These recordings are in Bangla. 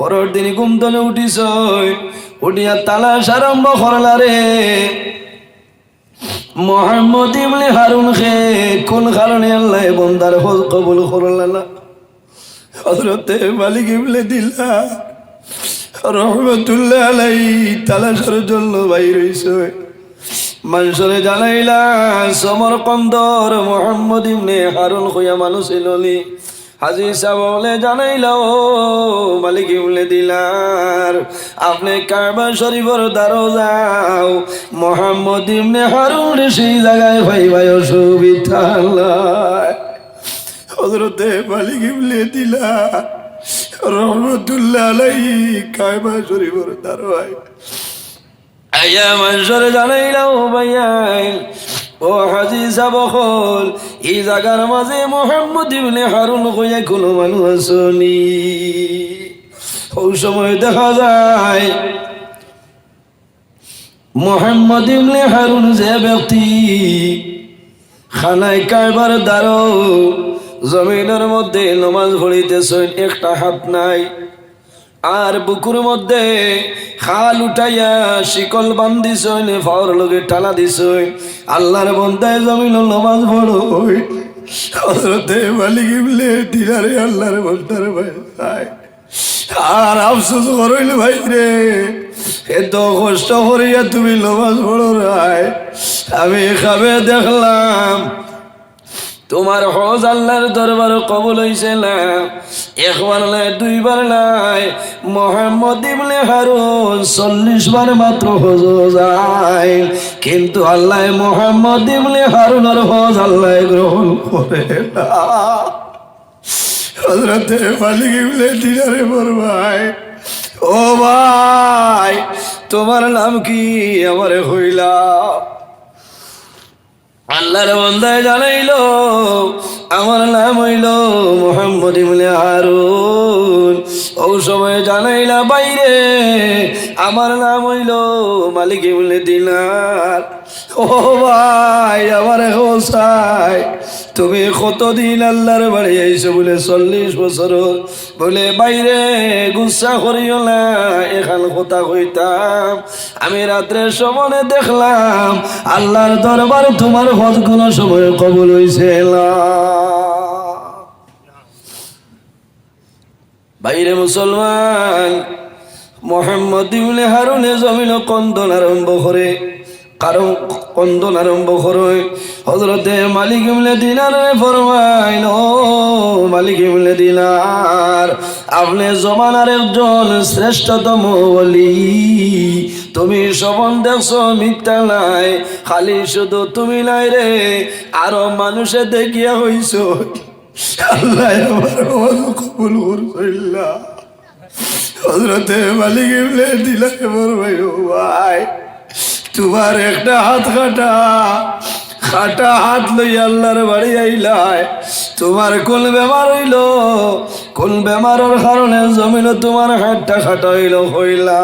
পরের দিন ঘুম তলে উঠিস উঠিয়া তালাশ আরম্ভ করলা রে। মোহাম্মদ ইবনে হারুন খে কোন কারণে আল্লাহ বন্দার হজ কবুল করলা হজরতে মালিক ইবনে দিল্লা রহমতুল্লাহ আলাই তালাশের জন্য বাইর হইছে। মানুষরে জানাইলা সমর মোহাম্মদ ইবনে হারুন খুয়া মানুষ এলনি হাজি সাবলে জানাইলা মালিক ইবনে দিলার, আপনি কাবা শরীফর দ্বারো যাও মোহাম্মদ ইবনে হারুন সেই জায়গায় ভাই ভাই অসুবিধা। হজরতে মালিক ইবনে দিলা রহমতুল্লাহ আলাই কাবা শরীফর দ্বারোয় আয়া মানুষের জানাইলাও ভাইয়াই ও হাজি সাবখল এই জায়গার মাঝে মোহাম্মদ ইবনে হারুন কইয়া কোনো মানুষ আসনি। ওই সময় দেখা যায়, মোহাম্মদ ইবনে হারুন যে ব্যক্তি খানায় কারবার দ্বারো জমিনের মধ্যে নমাজ পড়িতেছেন, একটা হাত নাই। আর বুকুর মধ্যে খাল উঠাইয়া শিকল বান্ধিছইন ফাওয়ার লগে টানা দিছই আল্লাহর বন্দায় জমিন নমাজ পড়ই। হজরতে মালিক ইবলে দিনারে আল্লাহর বন্দার ভাই। আর আফসোস করইল ভাই রে, এত কষ্ট করিয়া তুমি নমাজ পড়ো রায় আমি খাবে দেখলাম, তোমার হজ আল্লাহর দরবার কবুল হইছে না। একবার নাই দুইবার নাই, মোহাম্মদ ইবনে হারুন চল্লিশ বার মাত্র হজ যায়। কিন্তু আল্লাহ মোহাম্মদ ইবনে হারুনের হজ আল্লাহ গ্রহণ করে হজরতে মালিক ইবনে দিনারে বর ভাই ও ভাই, তোমার নাম কি? আমার হইলা আল্লাহর বন্দায় জানাইলো, আমার নাম হইল মোহাম্মদ ইমলে হারুন। ও সময় জানাইলা বাইরে, আমার নাম হইল মালিক ইমলে দিনার। ও ভাই, আমার হোসাই। তুমি কতদিন আল্লাহর বাড়ি আইছো বলে চল্লিশ বছর বলে, বাইরে গুসা করিও না, এখান কথা কইতাম। আমি রাত্রে সমনে দেখলাম আল্লাহর দরবার তোমার হজ কোন সময় কবুল হইছে না। বাইরে মুসলমান, মোহাম্মদ ইবনে হারুনে জমিন কন্দন আরম্ভ করে। কারণ কন্দন আরম্ভ করে। হজরতে মালিক ইমলে দিনার ফরমাইল, মালিক ইমলে দিনার, আপনি জমানার একজন শ্রেষ্ঠতম বলি তুমি সবন দেখছ মিথ্যা নাই, খালি শুধু তুমি নাই রে, আরও মানুষে দেখিয়া হইছ। আল্লাহ হজরতে মালিক বড় ভাই ও ভাই তোমার একটা হাত কাটা কাটা হাত লই আল্লাহর বাড়ি আইলাই তোমার কোন বেমার হইল? কোন বেমারের কারণে জমিন তোমার হাতটা খাটা হইল, হইলা।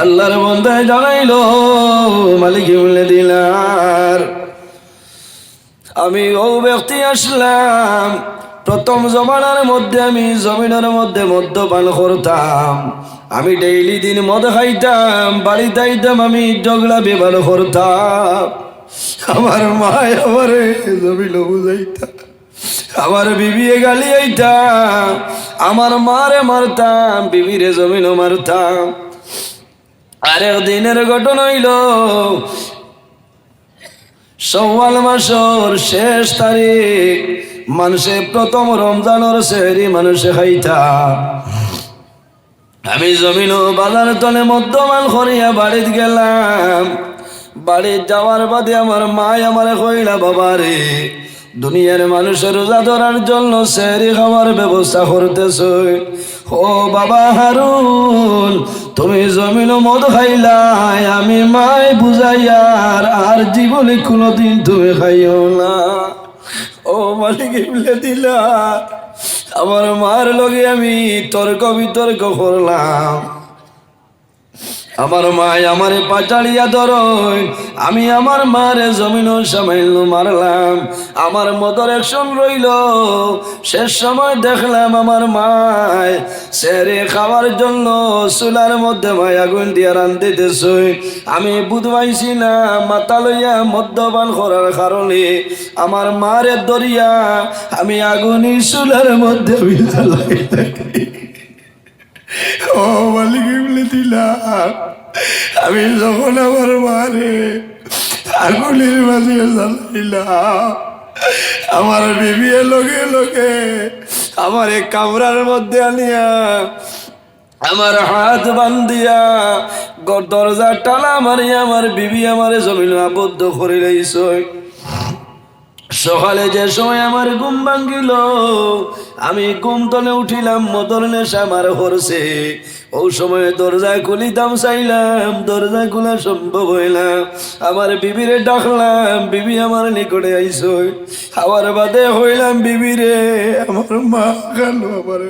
আল্লাহর বন্ধায় জানাইল, মালিক ইবনে দিলার। আমি ও ব্যক্তি আসলাম। প্রথম জমানার মধ্যে আমি জমিনের মধ্যে মদ্যপান করতাম। আমি ডেইলি দিন মদ খাইতাম বাড়িতে আইতাম আমি ঝগড়া বিবাদ করতাম আমার মায় আমার জমিন বুঝাইতাম, আমার বিবিয়ে গালি আইতাম, আমার মারে মারতাম, বিবিরে জমিনও মারতাম। আরেক দিনের ঘটনা হইল, সওয়াল মাসর শেষ তারিখ, মানুষে প্রথম রমজানের সেহরি মানুষে খাইতা আমি জমিন ও বাজার তলে মধ্যমান করিয়া বাড়িত গেলাম। বাড়িত যাওয়ার বাদে আমার মায় আমার কইলা, বাবা রে, দুনিয়ার মানুষের রোজা ধরার জন্য সেহরি খাওয়ার ব্যবস্থা করতেছ। ও বাবা হারুন, তুমি জমিন মদ খাইলাই, আমি মায় বুঝাইয়ার আর জীবনে কোনোদিন তুমি খাইও না। ও মালিক দিলা। আমার মার লগে আমি তর্ক বিতর্ক করলাম। আমার মায় আমারে পাচাড়িয়া ধরই আমি আমার মারে জমিন সামাইল মারলাম। আমার মদর একশন রইল। শেষ সময় দেখলাম আমার মায় সেরে খাওয়ার জন্য চুলার মধ্যে মায় আগুন দিয়া রান্ধিতেছ আমি বুধবাইছি না মাথা লইয়া মদ্যপান করার কারণে আমার মারে দরিয়া আমি আগুনি চুলার মধ্যে। ও মালিক আমি যখন আমার মারে আগুনের মাঝে জ্বালাইলাম, আমার বিবিয়ে লগে লগে আমার এই কামরার মধ্যে আনিয়া, আমার হাত বান্ধিয়া দরজা টালা মারিয়া আমার বিবি আমার জমিন আবদ্ধ করে লইছই সকালে যে সময় আমার ঘুম ভাঙ্গিল আমি ঘুম তলে উঠিলাম মদর নেশা আমার হরছে ও সময় দরজা খুলিতাম চাইলাম, দরজা খোলা সম্ভব হইলাম আমার বিবিরে ডাকলাম, বিবি আমার নিকটে আইস। আমার বাদে হইলাম বিবিরে, আমার মা গেল আমার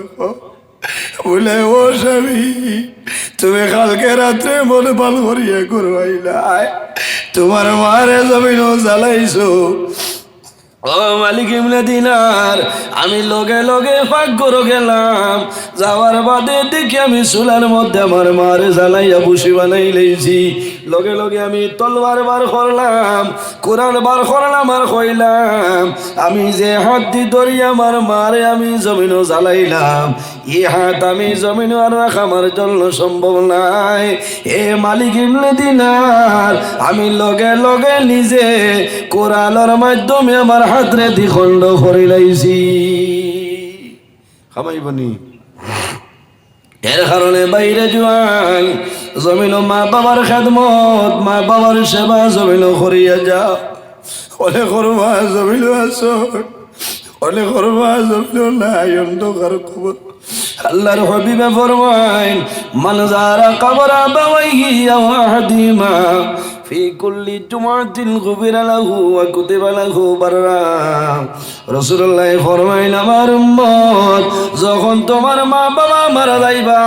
বলে, ও স্বামী, তুমি কালকে রাত্রে মনে পাল করিয়া করবাইলা তোমার মারে জমিন জ্বালাইছো। ও মালিক ইমলে দিনার, আমি লগে লগে ফাঁক করে গেলাম। যাওয়ার বাদে দেখি আমি চুলার মধ্যে আমার মারে জ্বালাইয়া বসি বানাই লইছি। লগে লগে আমি তলবার বার করলাম, কোরআন বার করলাম আর কইলাম, আমি যে হাত দি ধরি আমার মারে আমি জমিন জ্বালাইলাম। এই হাত আমি জমিন আর রাখা আমার জন্য সম্ভব নাই। এ মালিক ইমলে দিনার, আমি লগে লগে নিজে কোরআনের মাধ্যমে আমার হাতরে দ্বিখণ্ড করে লাইছি খামাইবনি এর কারণে বাইরে জোয়ান জমিন মা বাবার খেদমত মা বাবার সেবা জমিন করিয়া যাও। অনেক করবা জমিন আছো অনেক করবা জমিন নাই অন্ধকার খবর আল্লাহর হবিবে ফরমাইন মান যারা কবর আবাওয়াইহি আও আহাদিমা في كل جمعة غفر له وكتب له برا رسول الله ফরমাইন আমার উম্মত যখন তোমার মা বাবা মারা যাইবা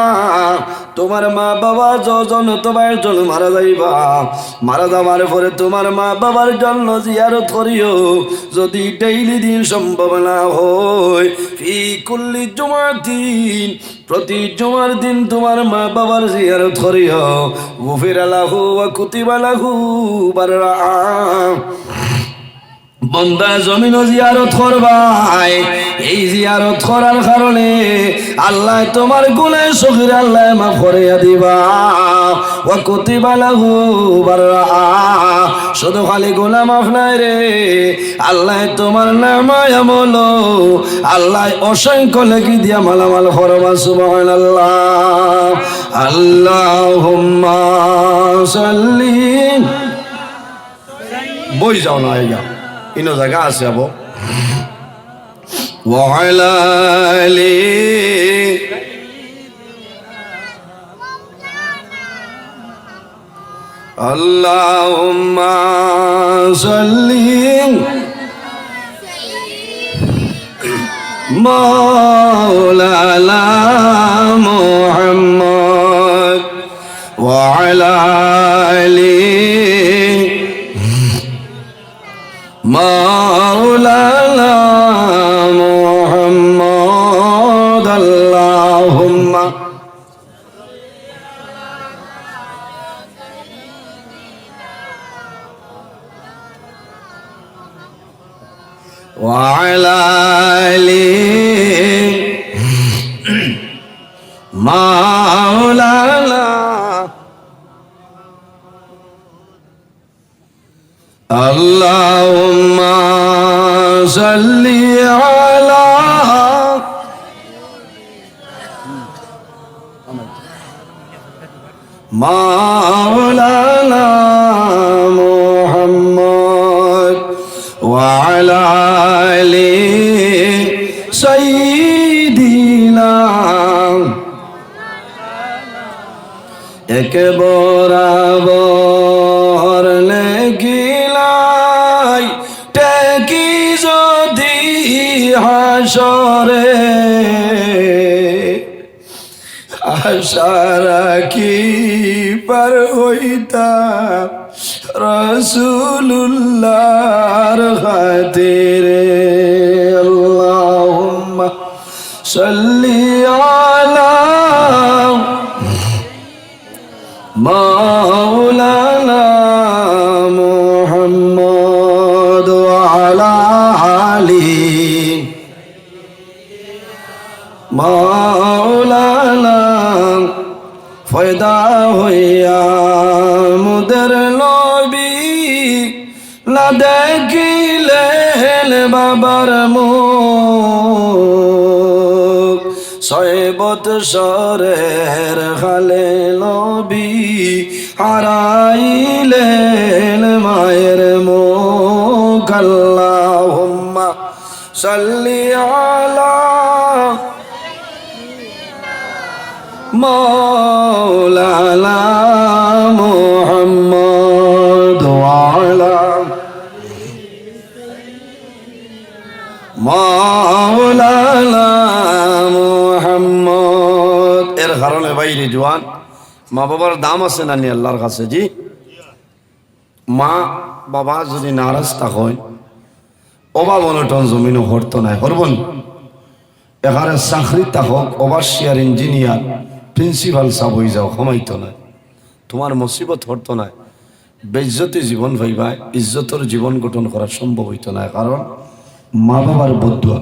তোমার মা বাবা যজন তোমার একজন মারা যাইবা মারা যাওয়ার পরে তোমার মা বাবার জন্য জিয়ারত করিও যদি ডেইলি দিন সম্ভব না হয় ফি কুল্লি জুমার দিন প্রতি জুমার দিন তোমার মা বাবার জিয়ারত করিও গুফির আলাহু ওয়া কুতিবা লাহু বাররা বন্দা জমিন জিয়ারত করবাই এই জিয়ারত করার কারণে আল্লাহ তোমার গুণে সখির আল্লাহ মাফ করে দিবা। ও কুতিবা লাহু বাররা শুধু খালি মাফ নাই রে। আল্লাহ তোমার নামায় আমল আল্লাহ অসংখ্য লেখি দিয়া মালামাল করবা সুবহানাল্লাহ। আল্লাহুম্মা সাল্লি। বই যাও না আইগা ইনো জায়গা আছে আবো وعلى آله اللهم صل مولانا محمد وعلى آله মা বরাবর গিলাই টেকি যদি হাসরে। সারা কি পার হইতাম রসুল্লাহর খাতিরে। আল্লাহুম্মা সাল্লি আলা মাওলানা ফয়দা হইয়া মুদের লবি না দেখিলেন বাবার মুখ। ছয় বৎসরের খালে নবী হারাইলেন মায়ের মুখ। আল্লাহ সাল্লিয়া مولانا محمد وعلى مولانا محمد এর কারণে বাইরে জোয়ান মা বাবার দাম আছে না নি আল্লাহর কাছে জি মা বাবা যদি নারাজ থাকেন অভাব অনটন জমিন হরতো নাই হরবন এখানে চাকরি থাকক ওভারসিয়ার ইঞ্জিনিয়ার প্রিন্সিপাল সাব হয়ে যাও ক্ষমাইতো না। তোমার মুসিবত হরতো না। বেজ্জতি জীবন ভাইবা ইজ্জতর জীবন গঠন করা সম্ভব হইতো না, কারণ মা বাবার বদুয়া।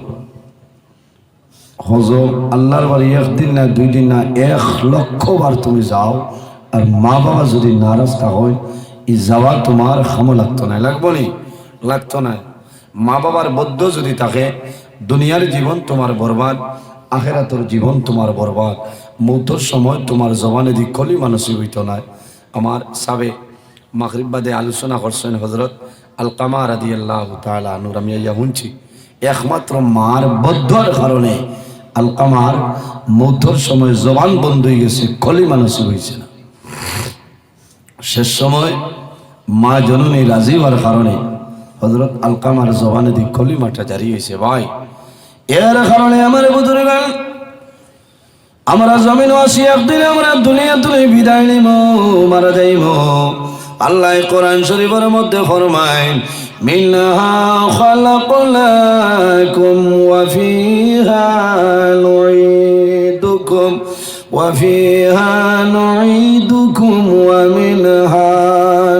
হজ আল্লাহর বাড়ি একদিন না দুই দিন না, এক লক্ষ বার তুমি যাও, আর মা বাবা যদি নারাজ হয় ই যাওয়া তোমার খামো লাগতো না। লাগবো নি? লাগতো না। মা বাবার বদ্ধ যদি থাকে, দুনিয়ার জীবন তোমার বরবাদ, আখেরাতর জীবন তোমার বরবাদ। মৌতর সময় তোমার জবানে দি কলি মানসিক হইত না আমার সাবে মাগরিবাদে আলোচনা করছেন হজরত আলকামা রাদি আল্লাহ তালা আমি ইয়া শুনছি। একমাত্র মার বদ্ধর কারণে আলকামার মৌতর সময় জবান বন্ধ হয়ে গেছে কলি মানসিক হয়েছে না। শেষ সময় মা জননী রাজি হওয়ার কারণে হজরত আলকামার জবানে দি কলিমাটা জারি হয়েছে ভাই, এর কারণে আমার বুজুর্গান আমরা জমিন আসি, একদিন আমরা দুনিয়া তুলে বিদায় নিব মারা যাইব আল্লাহ কোরআন শরীফের মধ্যে ফরমায়, মিনহা খলাকলাকুম ওয়া ফিহা নুঈদুকুম, ওয়া ফিহা নুঈদুকুম ওয়া মিনহা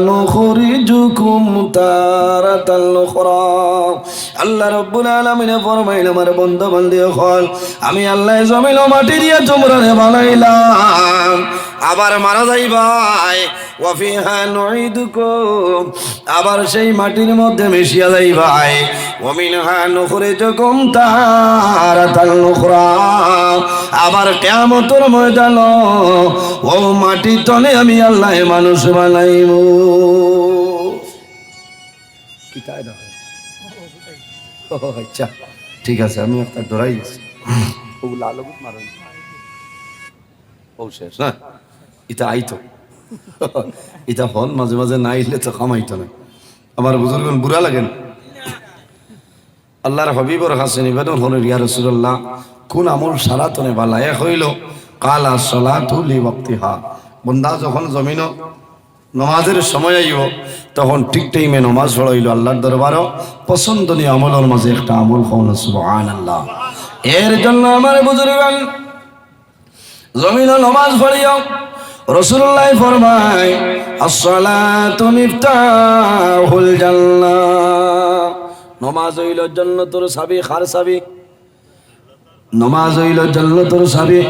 নুখরিজুকুম তারাতাল উখরা। আল্লাহ রব্বুল আলামিনে ফরমাইল, আমার বন্ধু বান্ধব হল, আমি আল্লাহ জমিন ও মাটি দিয়ে তোমরা বানাইলাম। আবার মারা যাইবাই ওয়াফিহা নুঈদুকুম, আবার সেই মাটির মধ্যে মিশিয়া যাইবাই ওমিনহা নুখরিজুকুম তারাতাল উখরা, আবার কিয়ামতের ময়দান ও মাটি তলে আমি আল্লাহ মানুষ বানাইব কি তাই না? ও আচ্ছা ঠিক আছে আমি একটা ডরাই গেছি ওগুলো আলোক মারুন। ও শেষ না? এটা আইতো। এটা হন মাঝে মাঝে না আইলে তো কামাইতো না। আমার বুজুর্গন বুড়া লাগেন? আল্লাহর হবিবর হাসে নিবেদন হল রিয়া রসুল্লাহ কোন আমল এক হইল? কালা বন্দা যখন জমিন নমাজের সময় আইব, তখন ঠিক টাইমে নমাজ পড়াইল আল্লাহর দরবারও। পছন্দনীয় আমলের মাঝে একটা আমল হল সুবহানাল্লাহ। এর জন্য আমার বুজুর্গান, জমিন নমাজ পড়িও। রসুল্লাহ ফরমায়, আসসালাতু মিফতাহুল জান্নাহ। নমাজ হইল জান্নাতুর সাবি, খার সাবি। নমাজ হইল জান্নাতুর সাবি,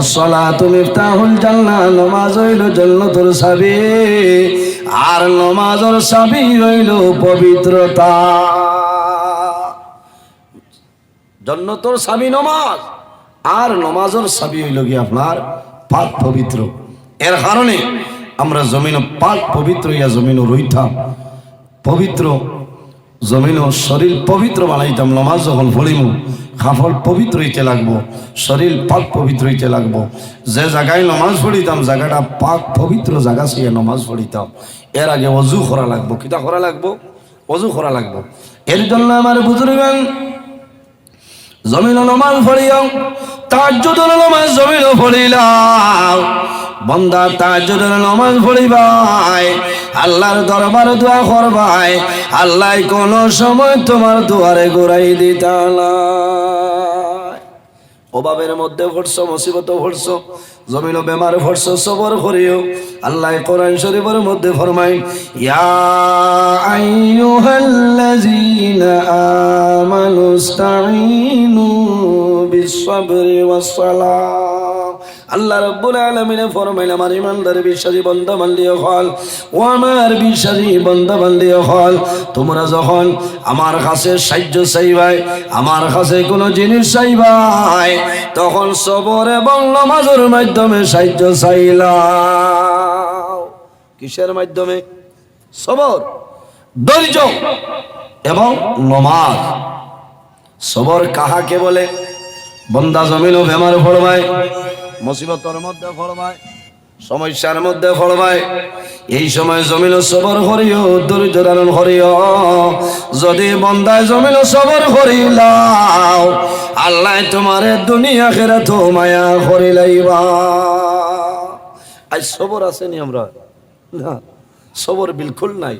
আসসালাতু মিফতাহুল জান্নাহ, নমাজ হইল জান্নাতুর সাবি, আর নমাজের সাবি হইল পবিত্রতা। জান্নাতুর সাবি নমাজ, আর নমাজের সাবি হইল কি আপনার পাক পবিত্র। এর কারণে আমরা জমিন পাক পবিত্র ইয়া জমিন রইতাম। পবিত্র জমিন শরীর পবিত্র বানাইতাম, নমাজ যখন পড়িম কাপড় পবিত্র হইতে লাগবো, শরীর পাক পবিত্র হইতে লাগবো। যে জায়গায় নমাজ পড়িতাম, জায়গাটা পাক পবিত্র জায়গা সে নমাজ পড়িতাম। এর আগে অজু করা লাগবো। কিতা করা লাগবো? অজু করা লাগবো। এর জন্য আমার বুজুর্গান জমিন নমাজ পড়িও তাজ্জুদ নমাজ জমিন ফরিলাম বন্দা তাজ্জুদ নমাজ পড়িবাই আল্লাহর দরবার দোয়া করবাই আল্লাহ কোন সময় তোমার দুয়ারে গোড়াই দিতালা। অভাবের মধ্যে ভরছো মুসিবত ভরছো জমিন বেমার ভরছো, সবর করিও। আল্লাহ কোরআন শরীফের মধ্যে ফরমাই ইয়া আমানু ইসতাঈনু বিস-সাবরি আল্লাহ রাব্বুল আলামিনে ফরমাইল, আমার ইমানদার বিশ্বাসী বান্দা বান্দিও হল, ও আমার বিশ্বাসী বান্দা বান্দিও হল, তোমরা যখন আমার কাছে সাহায্য চাইবাই, আমার কাছে কোনো জিনিস চাইবাই, তখন সবর এবং নমাজের মাধ্যমে সাহায্য চাইলাম কিসের মাধ্যমে? সবর, ধৈর্য এবং নমাজ। সবর কাহাকে বলে? বন্দা জমিন বেমার পড়বায়। মুসিবতর মধ্যে পড়বায় সমস্যার মধ্যে পড়বায় এই সময় জমিন সবর করিও ধৈর্য ধারণ করিও। যদি বন্দায় জমিন সবর করিলাও, আল্লাহ তোমার দুনিয়া খেরা তো মায়া করিলাইবা। আজ সবর আসেনি আমরা। না, সবর বিলকুল নাই।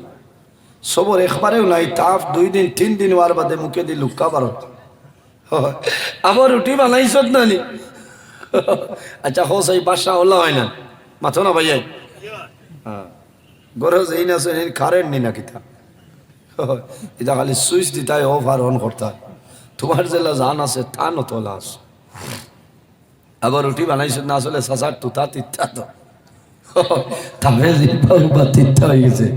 সবর একবারেও নাই তাপ দুই দিন, তিন দিন হওয়ার বাদে মুখে দিয়ে লুক্কা পারো আবার রুটি বানাইছত না নি আচ্ছা হোস এই বাসা ওলা হয় না? মাথো না ভাইয়াই হ্যাঁ গরজ এই না শুনে কারেন্ট নি না কিতা এটা খালি সুইচ দিতাই অফ আর অন করতে হয়। তোমার জেলা জান আছে, তা নতলা আছে। আবার রুটি বানাইছত না আসলে সাসার তুতা তিত্তা তো। তাহলে জিব্বা তিত্তা হয়ে গেছে।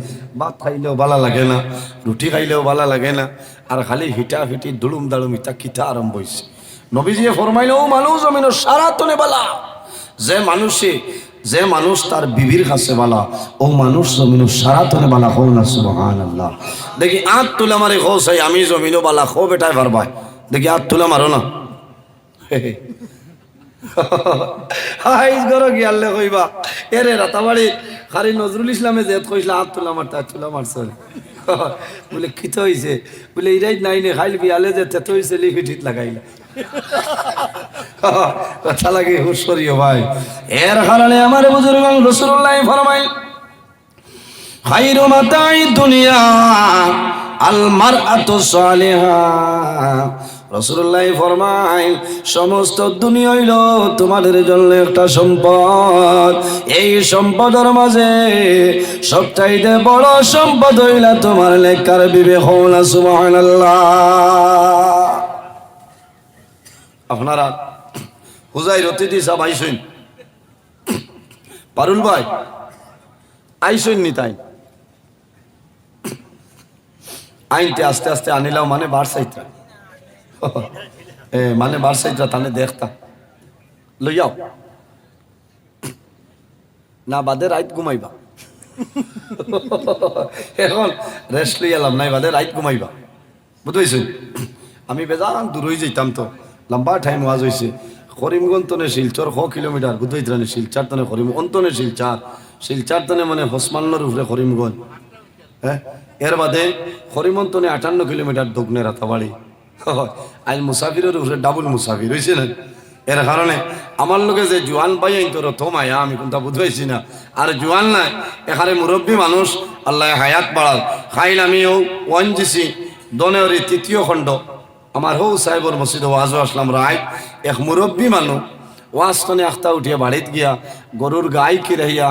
ভাত খাইলেও ভালো লাগে না, রুটি খাইলেও ভালো লাগে না, আর খালি হিটা ফিটি দুলুম দালুম ইটা কিতা আরম্ভ হয়েছে নবীজিয়ে ফরমাইল, ও মানুষ জমিন সারা তনে বালা। যে মানুষে, যে মানুষ তার বিবির কাছে বালা, ও মানুষ জমিন সারা তনে বালা হও না সুবহান আল্লাহ দেখি আট তুলে মারে খো সাই, আমি জমিনও বালা খো বেটাই পারবাই দেখি আট তুলে মারো না। হাইজ গরো গিয়ালে কইবা? এরে রাতাবাড়ি খালি নজরুল ইসলামে যে কইছিল হাত তোলা মারতে হাত তোলা মারছে বলে খিত হইছে? বলে ইরাই নাই নে খাইল বিয়ালে যে, তেতো হইছে লিফিটিত লাগাইলা। কথা লাগে হুশরিও ভাই। এর কারণে আমার বুজুর্গ রসুল্লাহ ফরমাই খাইরু মাতাই দুনিয়া, আল মারআতু সালিহা। রসুল্লাহ ফরমাই সমস্ত দুনিয়া হইল তোমাদের জন্য একটা সম্পদ। এই সম্পদের মাঝে সবচাইতে বড় সম্পদ হইলা তোমার লেখার বিবেক হওয়া সুবহানাল্লাহ। আপনারা হুজাই রতিদি সাহ আইসইন। পারুল ভাই আইসইন নি তাই। আইনতে আস্তে আস্তে আনিলাম মানে বারসাইতা এ মানে বারসাইতা তানে দেখতা লইয়াও। না বাদে রাইত ঘুমাইবা। এখন রেস্ট লই এলাম নাই, বাদে রাইত ঘুমাইবা। বুঝতেছি আমি বেজান দূর হয়ে যেতাম তো। লম্বা টাইম ওয়াজ হয়েছে করিমগঞ্জ তনে শিলচর শ কিলোমিটার বুধবাইতরানি শিলচার তনে করিম অন্তনে শিলচার। শিলচার তনে মানে হসমান্নর উপরে করিমগঞ্জ। হ্যাঁ? এর বাদে করিমন্তনে আটান্ন কিলোমিটার দগ্নে রাতাবাড়ি। আজ মুসাফিরের উপরে ডাবল মুসাফির হয়েছে না? এর কারণে আমার লোকে যে জোয়ান পাই তোর তো মায়া, আমি কোনটা বুঝাইছি না। আর জোয়ান নাই, এখানে মুরব্বী মানুষ, আল্লাহ হায়াত বাড়াল। খাইল আমি ও ওয়ান জিসি দনেওরি তৃতীয় খণ্ড। আমার হৌ সাহেবর মসজিদ ওয়াজও আসলাম রায়। এক মুরব্বী মানুষ ওয়াজ তনে আখতা উঠিয়া বাড়িত গিয়া গরুর গাই কি রহিয়া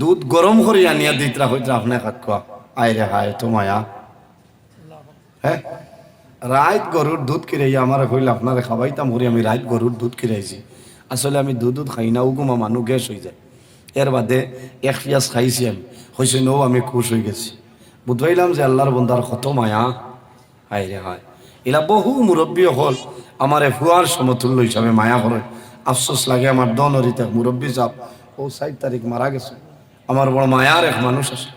দুধ গরম করিয়া নিয়া দিতরা হইতরা আপনার খাত কোয়া আয় রে হায় তো মায়া। হ্যাঁ রাইত গরুর দুধ কিরাইয়া আমার কইলে আপনারা খাবাইতাম করি আমি রাইত গরুর দুধ কিরাইছি আসলে আমি দুধ দুধ খাই না উগুমা মানুষ গ্যাস হয়ে যায়। এর বাদে এক পিঁয়াজ খাইছি আমি। হয়েছে নৌ আমি খুশ হয়ে গেছি। বুঝবাইলাম যে আল্লাহর বন্দার কত মায়া। হায় রে হায়। এলা বহু মুরব্বী হল, আমার ফুয়ার সমতুল্য হিসাবে মায়া করে। আফসোস লাগে আমার দনরিতে, মুরব্বী সাহ। ও সাত তারিখ মারা গেছে। আমার বড় মায়ার এক মানুষ আছে।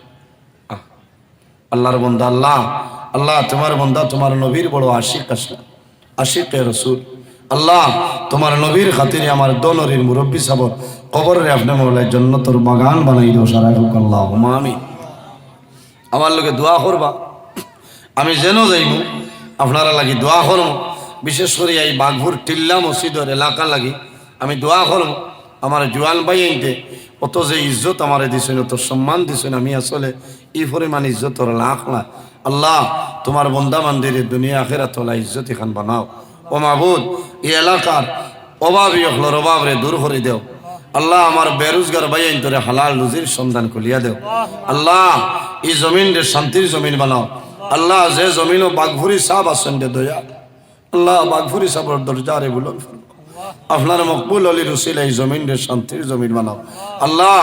আল্লাহর বন্দা আল্লাহ। আল্লাহ, তোমার বন্দা তোমার নবীর বড় আশিক আছে আশিক রসুল। আল্লাহ, তোমার নবীর খাতিরে আমার দনরির মুরব্বী সাহ। কবরের আপনি মোলাই জন্য তোর বাগান বানাই দিও সারা আল্লাহ। আমি আমার লোকে দোয়া করবা। আমি যেন যাইব আপনারা লাগি দোয়া করব বিশেষ করে এই বাঘপুর টিল্লা মসজিদের এলাকা লাগি আমি দোয়া করব আমার জোয়ান ভাই আইনতে অত যে ইজ্জত আমার দিছেন, অত সম্মান দিছেন, আমি আসলে এই পরিমাণ ইজ্জত ওর লাখ না। আল্লাহ, তোমার বন্দা মন্দিরে দুনিয়া আখেরা তোলা ইজ্জত এখান বানাও। ও মাহবুদ এই এলাকার অভাবী অখলোর অভাব রে দূর করে দেও। আল্লাহ, আমার বেরোজগার ভাই আইন তোরে হালাল রুজির সন্ধান খুলিয়া দেও। আল্লাহ, এই জমিন রে শান্তির জমিন বানাও। আল্লাহ যে জমিনও বাঘভুরি সাপ আসেন দে দয়া। আল্লাহ বাঘভুরি সাপর দরজারে বুলন আপনার মকবুল অলি রসিল এই জমিন রে শান্তির জমিন বানাও। আল্লাহ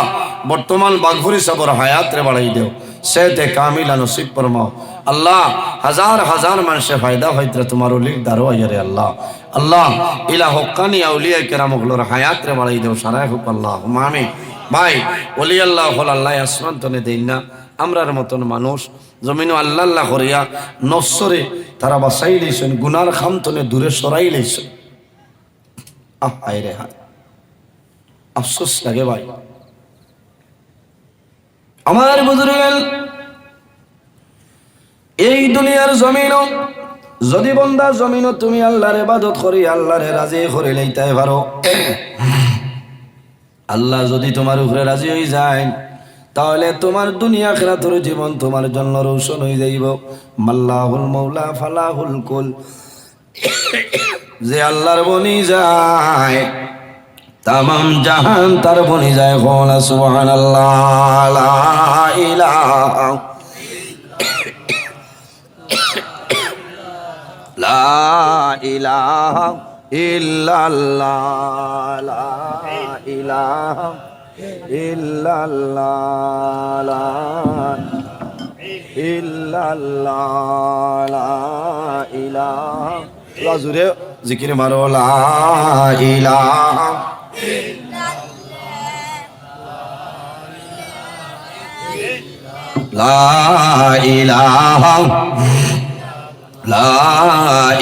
বর্তমান বাঘভুরি সাপর হায়াত রে বাড়াই দেও। সেতে কামিলা নসিব ফরমাও। আল্লাহ হাজার হাজার মানুষে ফায়দা হইতে তোমার অলির দারো আইয়ারে আল্লাহ। আল্লাহ ইলা হকানি আউলিয়া কেরাম হলোর হায়াত রে বাড়াই দেও সারাই হোক আল্লাহ। মামি ভাই অলি আল্লাহ হল আল্লাহ আসমান তনে দেই না। আমরার মতন মানুষ। জমিন আল্লাহ আল্লাহ করিয়া নশ্বরে তারা বাসাই লইছেন, গুনার খামতনে দূরে সরাই লইছেন। আহ রে হায়। আফসোস লাগে ভাই। আমার বুজুর্গের এই দুনিয়ার জমিন যদি বন্দা জমিন তুমি আল্লাহর ইবাদত করি, আল্লাহরে রাজি করে লইতে পারো। আল্লাহ যদি তোমার উপরে রাজি হয়ে যায় তাহলে তোমার দুনিয়া খেরাতর জীবন তোমার জন্য রৌশন হয়ে যাইব। মাল্লাহুল মৌলা ফালাহুল কুল। যে আল্লাহর বনি যায়, তামাম জাহান তার বনি যায় কোলা সুবহান আল্লাহ ইলাহা لا ইল্লাল্লাহ ইল্লাল্লাহ ইলাহা জুরে জিকির মারো লা ইলাহা লা ইলাহা লা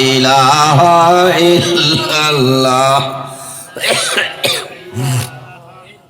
ইলাহা ইল্লাল্লাহ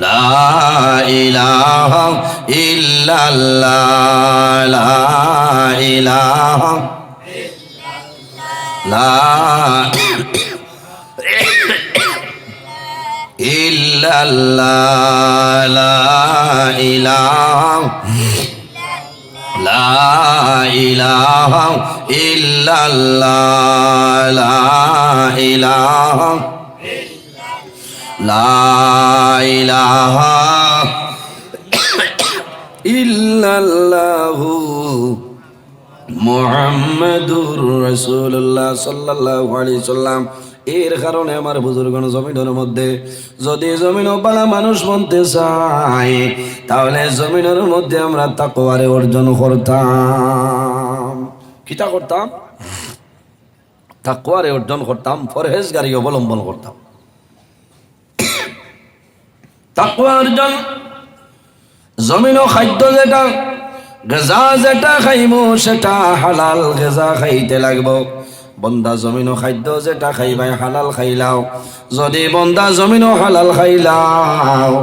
لا إله لا إله إلا الله لا إله لا إلا الله لا إله لا إله إلا الله لا إله এর কারণে আমার বুজুর্গ জমিনের মধ্যে যদি জমিন পালা মানুষ বনতে চায়, তাহলে জমিনের মধ্যে আমরা তাকোয়ারে অর্জন করতাম। কিতা করতাম? তাকোয়ারে অর্জন করতাম ফরহেজগারি অবলম্বন করতাম। তাকওয়া অর্জন জমিন ও খাদ্য যেটা, গেজা যেটা খাইব, সেটা হালাল গেজা খাইতে লাগব। বন্দা জমিন ও খাদ্য যেটা খাইবাই হালাল খাইলাও। যদি বন্দা জমিন ও হালাল খাইলাও,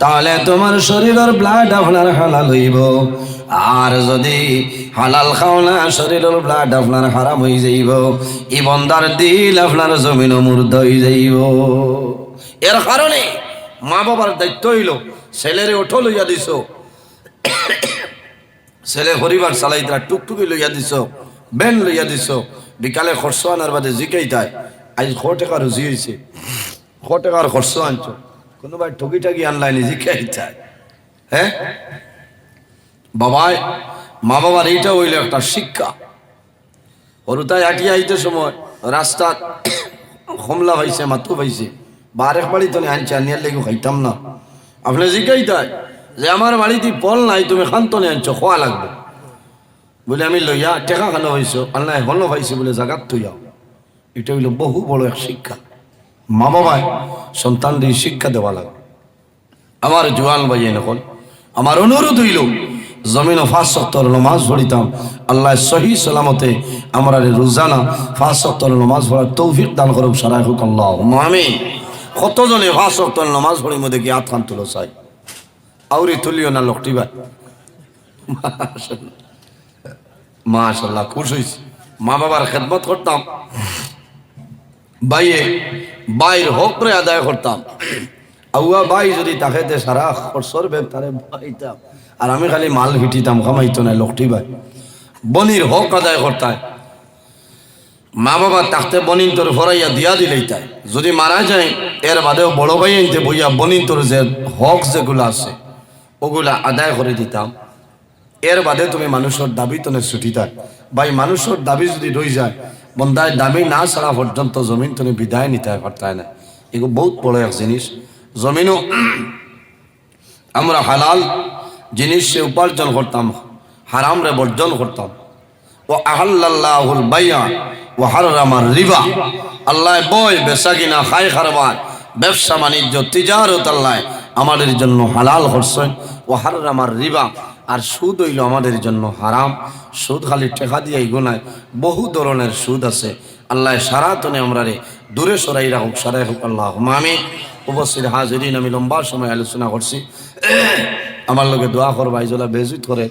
তাহলে তোমার শরীরের ব্লাড আপনার হালাল হইব। আর যদি হালাল খাও না, শরীরের ব্লাড আপনার হারাম হয়ে যাইব। ই বন্দার দিল আপনার জমিন মূর্ধ হয়ে যাইব। এর কারণে মা বাবার দায়িত্ব হইল, ছেলেরে ওঠো লইয়া দিছ। ছেলে পরিবার চালাইতরা টুকটুকি লইয়া দিছ বেন লইয়া দিছ। বিকালে খরচ আনার বাদে জিকেই তাই। আজ শ টাকা রুজি হয়েছে শ টাকার খরচ আনছ। কোনোবাই ঠকি ঠাকি আনলাইনি জিকাই তাই। হ্যাঁ বাবাই, মা বাবার এইটা হইল একটা শিক্ষা। হরুতাই আটিয়া আইতে সময় রাস্তা হমলা হয়েছে মাতু পাইছে বারেক বাড়ি তো আনছে, আনিয়ার লেগে খাইতাম না। আপনি জিকাই তাই, যে আমার বাড়িতে পল নাই, তুমি খান্তনে আনছো, খোয়া লাগবে। বলে আমি লইয়া টেকা কেন হয়েছ আল্লাহ হল পাইছে বলে জাগাত তুই যাও এটা হইল বহু বড় এক শিক্ষা। মা বাবায় সন্তানদের শিক্ষা দেওয়া লাগে আমার জোয়ান ভাইয়ে নকল, আমার অনুরোধ হইল, জমিন ফাঁস সত্তর নমাজ পড়িতাম, আল্লাহ সহি সালামতে আমরা রোজানা ফাঁস সত্তর নমাজ পড়ার তৌফিক দান করুক, সারাই হুক আল্লাহ। কতজনে ফাঁস সত্তর নমাজ পড়ি মধ্যে কি আত খান তুলো চাই আউরি তুলিও না লোকটি ভাই। মাশাল্লাহ। খুশ হয়েছি মা বাবার খেদমত করতাম। বাইয়ে বাইর হক করে আদায় করতাম। আউয়া বাই যদি তাকে সারা খরচর বেব তারে বাইতাম আর আমি খালি মাল ভিটিতাম খামাইতো না লোকটি ভাই। বনির হক আদায় করতায় মা বাবা তাকতে বনিন তোর ফরাইয়া দিয়া দিলেই তাই। যদি মারা যায়, এর বাদেও বড় ভাই আনতে বইয়া বনিন তোর যে হক যেগুলো আছে, ওগুলা আদায় করে দিতাম। এর বাদে তুমি মানুষের দাবি তো ছুটি থাক ভাই, মানুষের দাবি যদি রই যায় বন্দায় দাবি না ছাড়া পর্যন্ত জমিন তুমি বিদায় নিতে পারতায় না। এগুলো বহুত বড় এক জিনিস। জমিনও আমরা হালাল জিনিস উপার্জন করতাম, হারাম রে বর্জন করতাম। ও আহাল্লাহুল বাইয়া ও হারামার রিবা। আল্লাহ বই বেচা কিনা খাই খারবার ব্যবসা, বাণিজ্য, তিজারত আল্লাহ আমাদের জন্য হালাল করছেন ও হারামার রিবা। আর সুদ হইল আমাদের জন্য হারাম। সুদ খালি টেকা দিয়ে গুনায়। বহু ধরনের সুদ আছে। আল্লাহ সারাতনে আমরা রে দূরে সরাই রাখুক, সারাই হোক আল্লাহ আমি উপস্থিত হাজিরিন আমি লম্বা সময় আলোচনা করছি। আমার লোকে দোয়া করবা ইজলা বেজুত করে।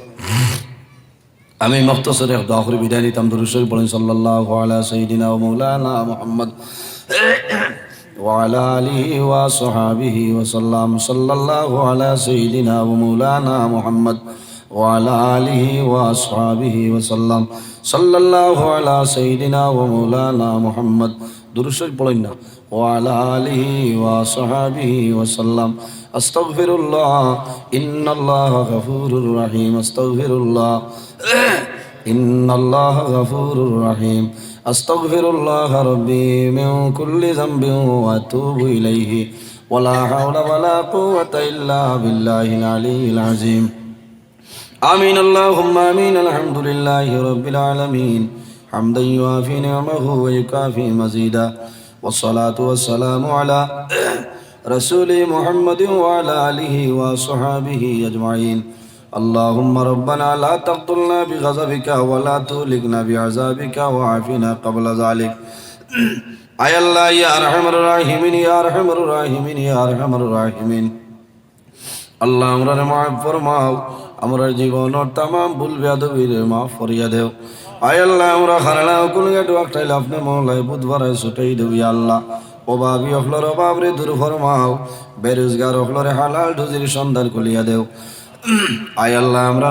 আমি মখতসরে দোয়া করে বিদায় নিতাম দুরুশরী পড়েন সাল্লাল্লাহু আলা সাইয়্যিদিনা ওয়া মাওলানা মুহাম্মদ وعلى آله وصحابه وسلم صلى الله على سيدنا ومولانا محمد وعلى آله وأصحابه وسلم صلى الله على سيدنا ومولانا محمد درشد পড়েন وعلى آله وصحابه وسلم أستغفر الله إن الله غفور رحيم أستغفر الله إن الله غفور رحيم أستغفر الله ربي من كل ذنب وأتوب إليه ولا حول ولا قوة إلا بالله العلي العظيم آمين اللهم آمين الحمد لله رب العالمين حمدا يوافي نعمه ويكافي مزيدا والصلاة والسلام على رسول محمد وعلى آله وصحابه أجمعين اللهم ربنا لا تقتلنا بغضبك ولا تهلكنا بعذابك وعافنا قبل ذلك আয় আল্লাহ ইয়া আরহামার রাহিমিন ইয়া আরহামার রাহিমিন ইয়া আরহামার রাহিমিন আল্লাহ আমরা মাফ ফরমাও আমরা জীবনের তাম ভুল বেয়াদবির মাফ ফরিয়া দেও আয় আল্লাহ আমরা হারানা কোন গেটু একটাই আপনি মহলায় বুধবার ছুটাই দেবি আল্লাহ অভাবী অখলর অভাব রে দূর ফরমাও বেরোজগার অখলরে হালাল ঢুজির সন্ধান কলিয়া দেও আয় আল্লাহ আমরা